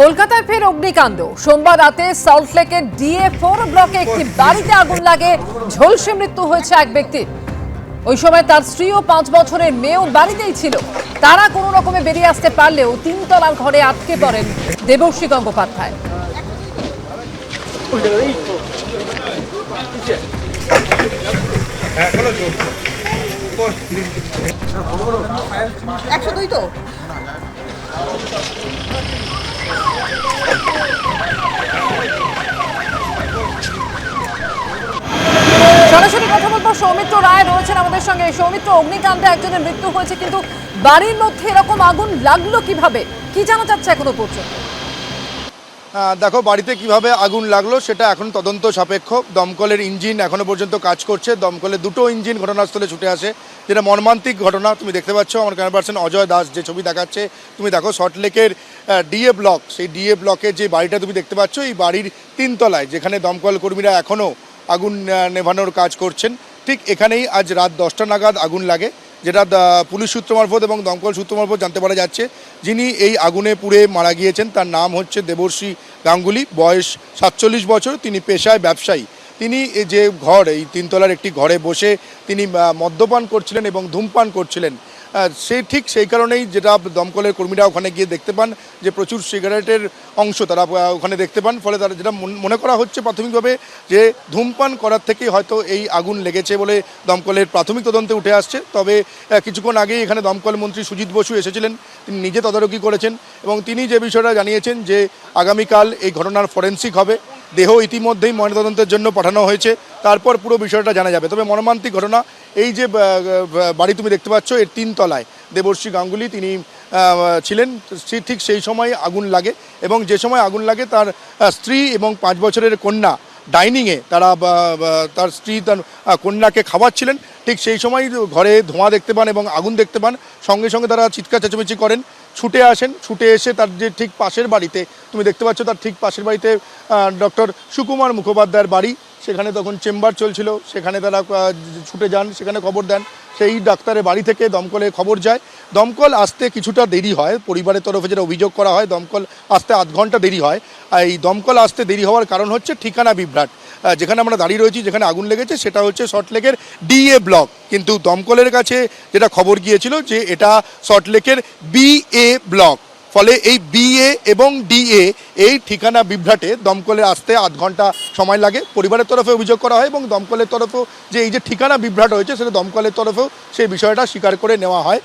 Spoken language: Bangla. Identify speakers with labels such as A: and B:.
A: কলকাতায় ফের অগ্নিকাণ্ড। সোমবার রাতে সল্টলেকের ডিএ ফোর ব্লকে একটি বাড়িতে আগুন লাগে, ঝলসে মৃত্যু হয়েছে এক ব্যক্তির ওই সময় তার স্ত্রী ও পাঁচ বছরের মেয়েও বাড়িতেই ছিল। তারা কোনো রকমে বেরিয়ে আসতে পারলেও তিনতলার ঘরে আটকে পড়েন দেবশ্রী গঙ্গোপাধ্যায়।
B: একশো দুই তো?
A: সরাসরি কথা বলব, সৌমিত্র রায় রয়েছেন আমাদের সঙ্গে। সৌমিত্র, অগ্নিকাণ্ডে একজনের মৃত্যু হয়েছে, কিন্তু বাড়ির মধ্যে এরকম আগুন লাগল কীভাবে? কি জানা যাচ্ছে এখনও পর্যন্ত?
C: দেখো, বাড়িতে কীভাবে আগুন লাগল সেটা এখন তদন্ত সাপেক্ষ। দমকলের ইঞ্জিন এখনও পর্যন্ত কাজ করছে। দমকলের দুটো ইঞ্জিন ঘটনাস্থলে ছুটে আসে, যেটা মর্মান্তিক ঘটনা। তুমি দেখতে পাচ্ছ আমার ক্যামেরা পার্সন অজয় দাস যে ছবি দেখাচ্ছে। তুমি দেখো সল্টলেকের ডিএ ব্লক সেই ডিএ ব্লকের যে বাড়িটা তুমি দেখতে পাচ্ছ, এই বাড়ির তিনতলায়, যেখানে দমকল কর্মীরা এখনও আগুন নেভানোর কাজ করছেন। ঠিক এখানেই আজ রাত দশটা নাগাদ আগুন লাগে। যেটা পুলিশ সূত্র মারফত এবং দমকল সূত্র মারফত জানতে পারা যাচ্ছে, যিনি এই আগুনে পুড়ে মারা গিয়েছেন, তার নাম হচ্ছে দেবর্ষী গাঙ্গুলি। বয়স সাতচল্লিশ বছর, তিনি পেশায় ব্যবসায়ী। তিনি যে ঘর, এই তিনতলার একটি ঘরে বসে তিনি মদ্যপান করছিলেন এবং ধূমপান করছিলেন। সে ঠিক সেই কারণেই যেটা দমকলের কর্মীরা ওখানে গিয়ে দেখতে পান যে প্রচুর সিগারেটের অংশ তারা ওখানে দেখতে পান। ফলে তারা যেটা মনে করা হচ্ছে প্রাথমিকভাবে যে ধূমপান করার থেকেই হয়তো এই আগুন লেগেছে বলে দমকলের প্রাথমিক তদন্তে উঠে আসছে। তবে কিছুক্ষণ আগেই এখানে দমকল মন্ত্রী সুজিত বসু এসেছিলেন। তিনি নিজে তদারকি করেছেন এবং তিনি যে বিষয়টা জানিয়েছেন যে আগামীকাল এই ঘটনার ফরেন্সিক হবে। দেহ ইতিমধ্যেই ময়নাতদন্তের জন্য পাঠানো হয়েছে। তারপর পুরো বিষয়টা জানা যাবে। তবে মর্মান্তিক ঘটনা, এই যে বাড়ি তুমি দেখতে পাচ্ছ, এর তিন তলায়। দেবর্ষী গাঙ্গুলি, তিনি ছিলেন ঠিক সেই সময় আগুন লাগে এবং যে সময় আগুন লাগে, তার স্ত্রী এবং পাঁচ বছরের কন্যা ডাইনিংয়ে তারা তার স্ত্রী তার কন্যাকে খাওয়াচ্ছিলেন। ঠিক সেই সময় ঘরে ধোঁয়া দেখতে পান এবং আগুন দেখতে পান। সঙ্গে সঙ্গে তারা চিৎকার চেঁচামেচি করেন। ছুটে আসেন, ছুটে এসে তার যে ঠিক পাশের বাড়িতে, তুমি দেখতে পাচ্ছ তার ঠিক পাশের বাড়িতে ডক্টর সুকুমার মুখোপাধ্যায়ের বাড়ি। সেখানে তখন চেম্বার চলছিল, সেখানে তারা ছুটে যান, সেখানে খবর দেন। সেই ডাক্তারের বাড়ি থেকে দমকলে খবর যায়। দমকল আসতে কিছুটা দেরি হয়, পরিবারের তরফে যেটা অভিযোগ করা হয়, দমকল আসতে আধ ঘণ্টা দেরি হয়। আর এই দমকল আসতে দেরি হওয়ার কারণ হচ্ছে ঠিকানা বিভ্রাট। যেখানে আমরা দাঁড়িয়ে রয়েছি, যেখানে আগুন লেগেছে, সেটা হচ্ছে সল্টলেকের ডিএ ব্লক কিন্তু দমকলের কাছে যেটা খবর গিয়েছিল যে এটা সল্টলেকের বিএ ব্লক ফলে এই বিএ এবং ডিএ এই ঠিকানা বিভ্রাটে দমকলে আসতে আধ ঘণ্টা সময় লাগে। পরিবারের তরফে অভিযোগ করা হয় এবং দমকলের তরফেও যে এই যে ঠিকানা বিভ্রাট হয়েছে, সেটা দমকলের তরফেও সেই বিষয়টা স্বীকার করে নেওয়া হয়।